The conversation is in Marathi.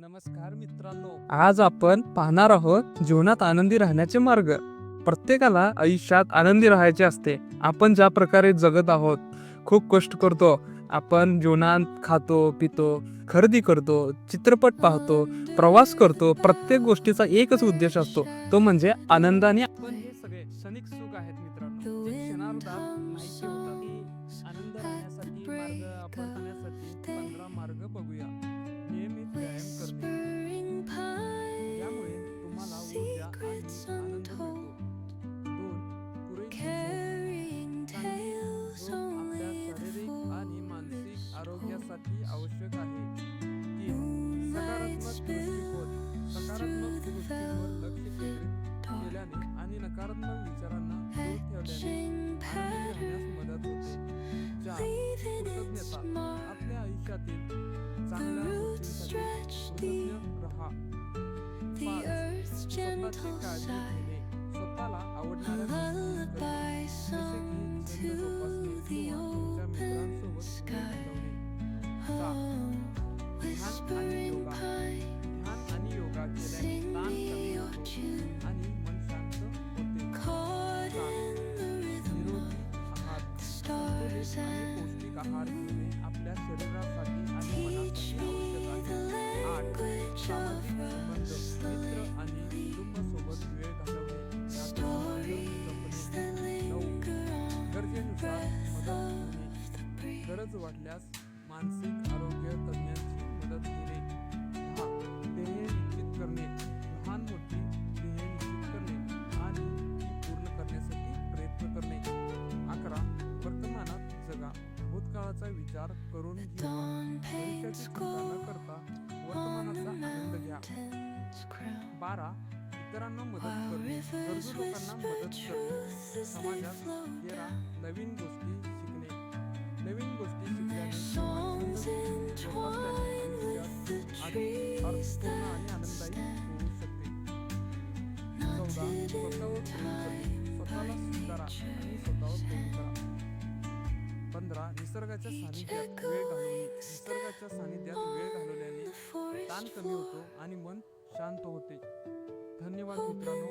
नमस्कार मित्रांनो. आज आपण पाहणार आहोत जीवनात आनंदी राहण्याचे मार्ग. प्रत्येकाला आयुष्यात आनंदी राहायचे असते. आपण ज्या प्रकारे जगत आहोत खूप कष्ट करतो. आपण जीवनात खातो पितो खरेदी करतो चित्रपट पाहतो प्रवास करतो. प्रत्येक गोष्टीचा एकच उद्देश असतो. तो म्हणजे आनंदाने आपण हे सगळे क्षणिक सुख आहेत मित्रांनो. आरोग्यासाठी आवश्यक आहे तीन सकारात्मक दृष्टिकोन सकारात्मक गोष्टींवर लक्ष केंद्रित केल्याने आणि नकारात्मक विचारांना दूर ठेवल्याने आनंदी राहण्यास मदत होते चार कृतज्ञता आपल्या आयुष्यातील चांगल्या गोष्टींसाठी कृतज्ञ राहा पाच स्वतःची काळजी घेणे स्वतःला आवडणाऱ्या गोष्टी करणे जसे की ध्यान आणि योगा ध्यान आणि योगा केल्याने ताण कमी होतो आणि मन शांत होते सात निरोगी आहार संतुलित आणि पौष्टिक आहार घेणे आपल्या शरीरासाठी आणि मनासाठी आवश्यक आहे आठ सामाजिक संबंध मित्र आणि कुटुंबासोबत वेळ घालवणे नातेसंबंध जपणे नऊ गरजेनुसार मदत घेणे गरज वाटल्यास मानसिक भूतकाळाचा विचार करून किंवा भविष्याची चिंता न करता वर्तमानाचा आनंद घ्या. बारा इतरांना मदत करणे गरजू लोकांना मदत करणे समाजात तेरा नवीन गोष्टी शिकणे. नवीन गोष्टी शिकल्याने अर्थपूर्ण आणि आनंददायी होऊ शकते. चौदा स्वतःवर स्वतःला स्वीकारा. पंधरा निसर्गाच्या सानिध्यात वेळ घालवणे निसर्गाच्या सानिध्यात वेळ घालवल्याने ताण कमी होतो आणि मन शांत होते. धन्यवाद मित्रांनो.